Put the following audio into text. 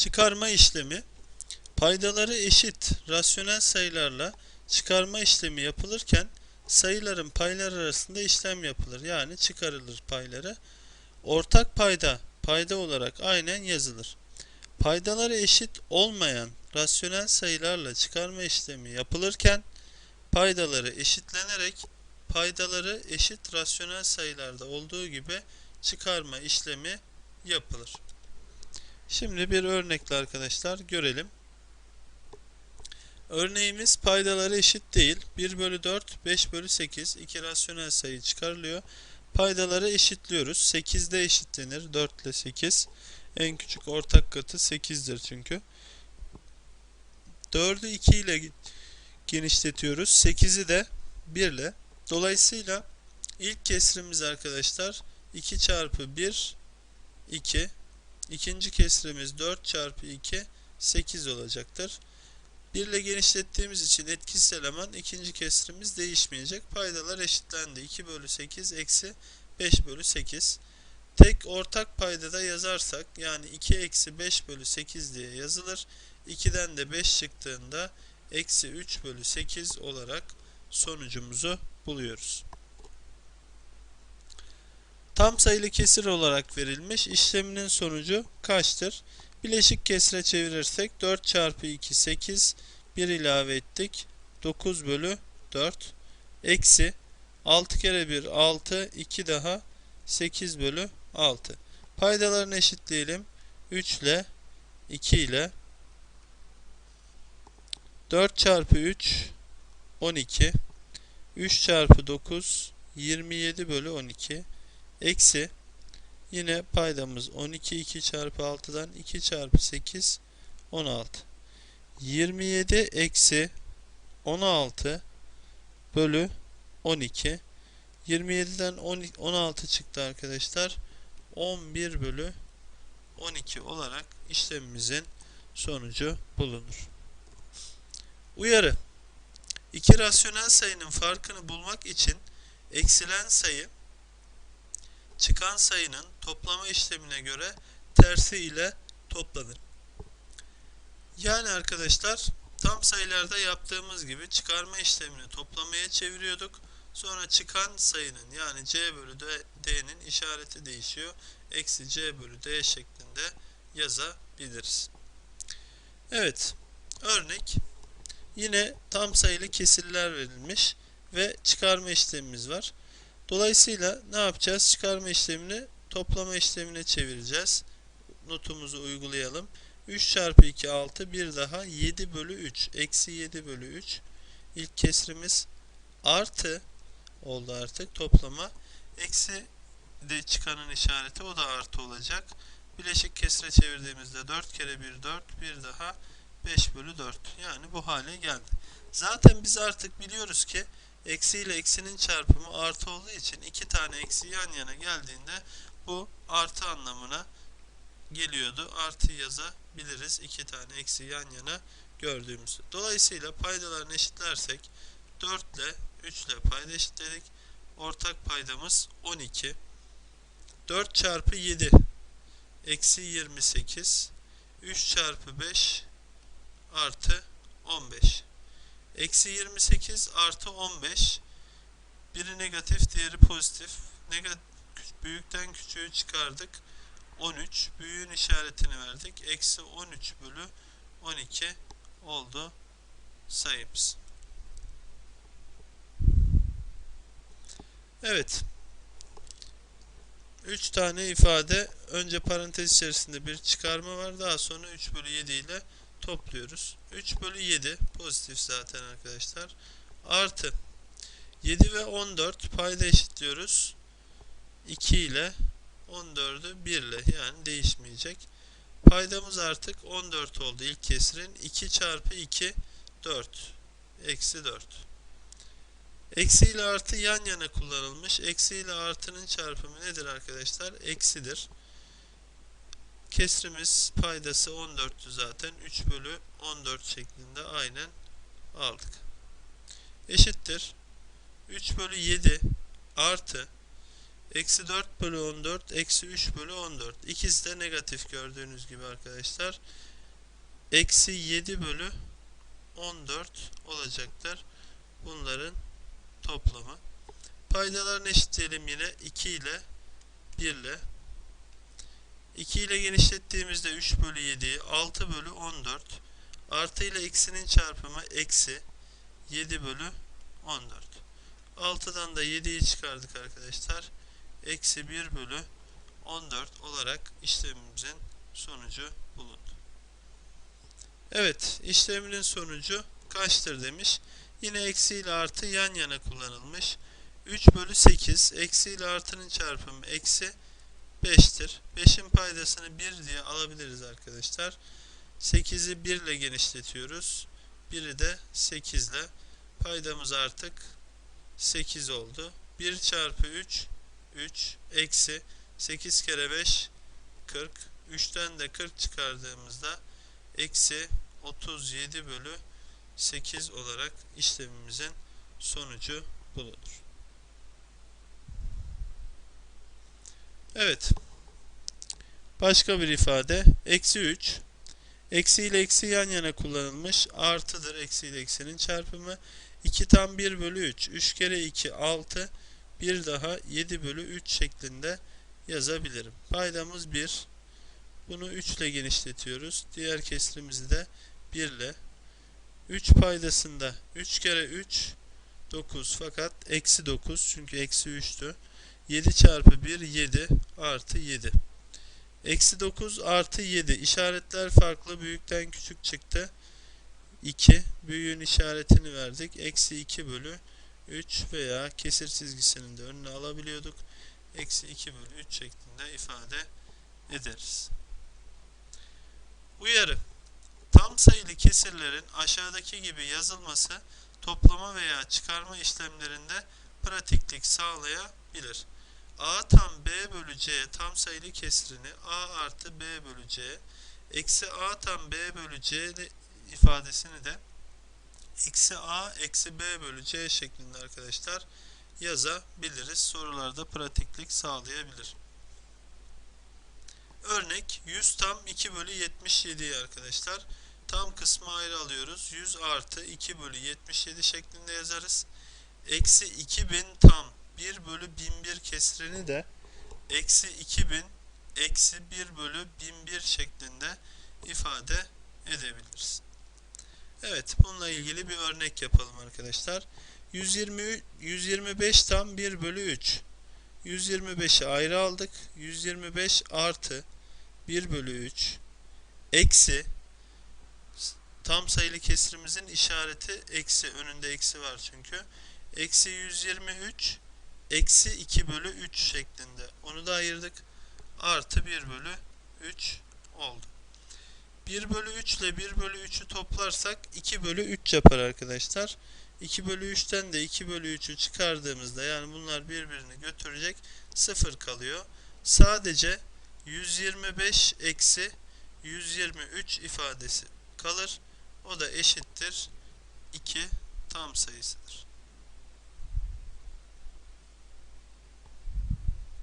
Çıkarma işlemi paydaları eşit rasyonel sayılarla çıkarma işlemi yapılırken sayıların paylar arasında işlem yapılır. Yani çıkarılır payları. Ortak payda payda olarak aynen yazılır. Paydaları eşit olmayan rasyonel sayılarla çıkarma işlemi yapılırken paydaları eşitlenerek paydaları eşit rasyonel sayılarda olduğu gibi çıkarma işlemi yapılır. Şimdi bir örnekle arkadaşlar görelim. Örneğimiz paydaları eşit değil. 1 bölü 4, 5 bölü 8 iki rasyonel sayı çıkarılıyor. Paydaları eşitliyoruz. 8 de eşitlenir. 4 ile 8. En küçük ortak katı 8'dir çünkü. 4'ü 2 ile genişletiyoruz. 8'i de 1 ile. Dolayısıyla ilk kesrimiz arkadaşlar 2 çarpı 1 2. İkinci kesrimiz 4 çarpı 2 8 olacaktır. 1 ile genişlettiğimiz için etkisiz eleman ikinci kesrimiz değişmeyecek. Paydalar eşitlendi. 2 bölü 8 eksi 5 bölü 8. Tek ortak paydada yazarsak yani 2 eksi 5 bölü 8 diye yazılır. 2'den de 5 çıktığında eksi 3 bölü 8 olarak sonucumuzu buluyoruz. Tam sayılı kesir olarak verilmiş. İşleminin sonucu kaçtır? Bileşik kesire çevirirsek 4 çarpı 2 8 1 ilave ettik. 9 bölü 4 eksi 6 kere 1 6 2 daha 8 bölü 6 paydalarını eşitleyelim. 3 ile 2 ile 4 çarpı 3 12 3 çarpı 9 27 bölü 12 eksi. Yine paydamız 12 2 çarpı 6'dan 2 çarpı 8 16 27 eksi 16 bölü 12 27'den 16 çıktı arkadaşlar. 11 bölü 12 olarak işlemimizin sonucu bulunur. Uyarı. İki rasyonel sayının farkını bulmak için eksilen sayı çıkan sayının toplama işlemine göre tersi ile toplanır. Yani arkadaşlar tam sayılarda yaptığımız gibi çıkarma işlemini toplamaya çeviriyorduk. Sonra çıkan sayının yani c bölü d'nin işareti değişiyor. Eksi c bölü d şeklinde yazabiliriz. Evet örnek yine tam sayılı kesirler verilmiş ve çıkarma işlemimiz var. Dolayısıyla ne yapacağız? Çıkarma işlemini toplama işlemine çevireceğiz. Notumuzu uygulayalım. 3 çarpı 2 6 bir daha 7 bölü 3 eksi 7 bölü 3 ilk kesrimiz artı oldu artık toplama eksi de çıkanın işareti o da artı olacak. Bileşik kesre çevirdiğimizde 4 kere 1 4 bir daha 5 bölü 4 yani bu hale geldi. Zaten biz artık biliyoruz ki eksi ile eksinin çarpımı artı olduğu için iki tane eksi yan yana geldiğinde bu artı anlamına geliyordu. Artı yazabiliriz. iki tane eksi yan yana gördüğümüzde. Dolayısıyla paydalarını eşitlersek 4 ile 3 ile payda eşitledik. Ortak paydamız 12. 4 çarpı 7 eksi 28 3 çarpı 5 artı 15 eksi 28 artı 15 biri negatif diğeri pozitif. Negatif büyükten küçüğü çıkardık. 13 büyüğün işaretini verdik. Eksi 13 bölü 12 oldu sayımız. Evet. 3 tane ifade önce parantez içerisinde bir çıkarma var. Daha sonra 3 bölü 7 ile topluyoruz. 3 bölü 7 pozitif zaten arkadaşlar. Artı 7 ve 14 payda eşitliyoruz. 2 ile 14'ü 1 ile yani değişmeyecek. Paydamız artık 14 oldu ilk kesirin. 2 çarpı 2 4. Eksi 4. Eksi ile artı yan yana kullanılmış. Eksi ile artının çarpımı nedir arkadaşlar? Eksidir. Kesrimiz paydası 14'tü zaten. 3 bölü 14 şeklinde aynen aldık. Eşittir. 3 bölü 7 artı Eksi 4 bölü 14, eksi 3 bölü 14. İkisi de negatif gördüğünüz gibi arkadaşlar. Eksi 7 bölü 14 olacaktır. Bunların toplamı. Paydalarını eşitleyelim yine 2 ile 1 ile. 2 ile genişlettiğimizde 3 bölü 7, 6 bölü 14. Artı ile eksinin çarpımı eksi 7 bölü 14. 6'dan da 7'yi çıkardık arkadaşlar. Eksi 1 bölü 14 olarak işlemimizin sonucu bulundu. Evet, işleminin sonucu kaçtır demiş. Yine eksi ile artı yan yana kullanılmış. 3 bölü 8, eksi ile artının çarpımı eksi 5'tir. 5'in paydasını 1 diye alabiliriz arkadaşlar. 8'i 1 ile genişletiyoruz. 1'i de 8 ile. Paydamız artık 8 oldu. 1 çarpı 3 3 eksi 8 kere 5 40 3'ten de 40 çıkardığımızda eksi 37 bölü 8 olarak işlemimizin sonucu bulunur. Evet. Başka bir ifade. Eksi 3. Eksi ile eksi yan yana kullanılmış. Artıdır eksi ile eksinin çarpımı. 2 tam 1 bölü 3. 3 kere 2 6. Bir daha 7 bölü 3 şeklinde yazabilirim. Paydamız 1. Bunu 3 ile genişletiyoruz. Diğer kesrimizi de 1 ile. 3 paydasında 3 kere 3 9 fakat eksi 9 çünkü eksi 3'tü. 7 çarpı 1 7 artı 7. Eksi 9 artı 7 işaretler farklı büyükten küçük çıktı. 2 büyüğün işaretini verdik. Eksi 2 bölü 3 veya kesir çizgisinin de önüne alabiliyorduk. Eksi 2 bölü 3 şeklinde ifade ederiz. Uyarı. Tam sayılı kesirlerin aşağıdaki gibi yazılması toplama veya çıkarma işlemlerinde pratiklik sağlayabilir. A tam B bölü C tam sayılı kesirini A artı B bölü C eksi A tam B bölü C ifadesini de eksi A eksi B bölü C şeklinde arkadaşlar yazabiliriz. Sorularda pratiklik sağlayabilir. Örnek 100 tam 2 bölü 77 arkadaşlar. Tam kısmı ayrı alıyoruz. 100 artı 2 bölü 77 şeklinde yazarız. Eksi 2000 tam 1 bölü 1001 kesrini de eksi 2000 eksi 1 bölü 1001 şeklinde ifade edebiliriz. Evet bununla ilgili bir örnek yapalım arkadaşlar. 120, 125 tam 1 bölü 3. 125'i ayrı aldık. 125 artı 1 bölü 3 eksi tam sayılı kesirimizin işareti eksi önünde eksi var çünkü. Eksi 123 eksi 2 bölü 3 şeklinde. Onu da ayırdık. Artı 1 bölü 3 oldu. 1 bölü 3 ile 1 bölü 3'ü toplarsak 2 bölü 3 yapar arkadaşlar. 2 bölü 3'ten de 2 bölü 3'ü çıkardığımızda yani bunlar birbirini götürecek 0 kalıyor. Sadece 125 eksi 123 ifadesi kalır. O da eşittir 2 tam sayısıdır.